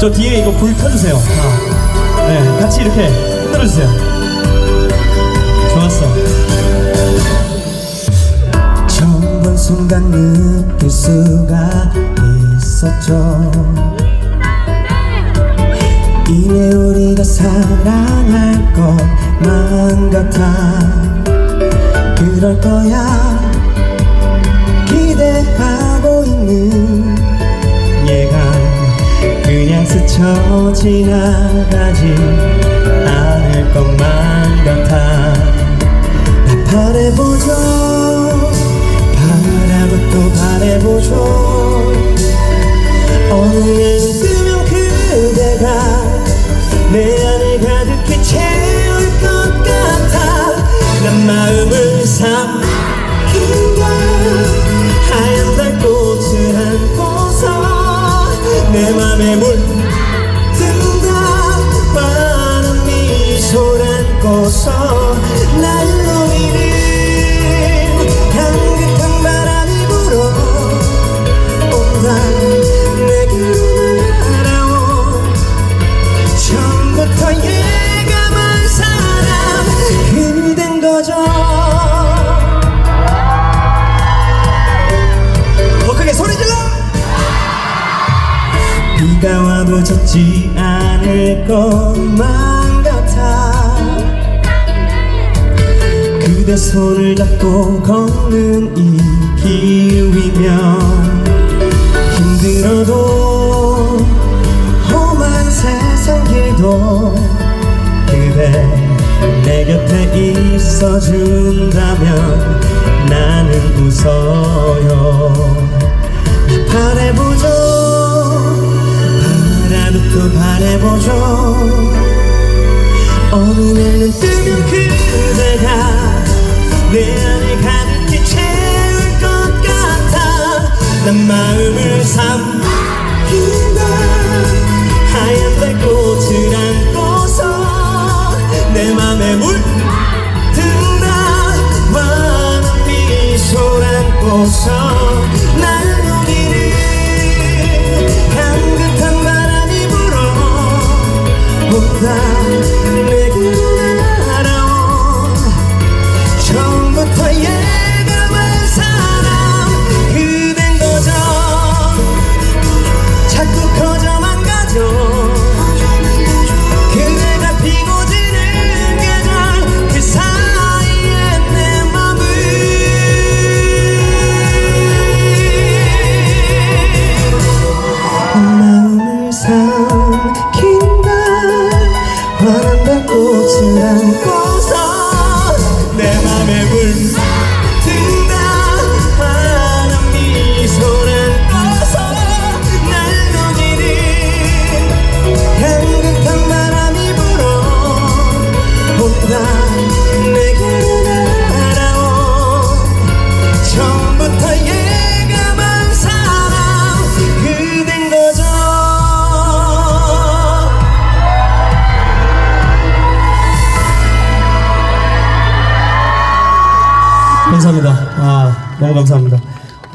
저 뒤에 이거 불 켜주세요. 아, 네, 같이 이렇게 흔들어주세요. 좋았어. 처음 본 순간 느낄 수가 있었죠. 이내 우리가 사랑할 것만 같아. 그럴 거야. 기대하고 있는 스쳐 지나가지 않을 것만 같아. 나 바래보죠. 바라고 또 바래보죠. 어느 날 뜨면 그대가 내 안을 가득히 채울 것 같아. 난 마음을 삼킨다. 하얀 달꽃을 안고서 내 맘에 물 비가 와도 젖지 않을 것만 그대 손을 잡고 걷는 이 기위면 힘들어도 험한 세상 길도 그대 내 곁에 있어준다면 나는 웃어요. 바래보죠. 바라부터 바래보죠 난 마음을 삼킨다. 하얀 달꽃을 안고서 내 맘에 물든다. 환한 미소를 안고서 날 녹이는 향긋한 바람이 불어 온다 감사합니다. 아 너무 감사합니다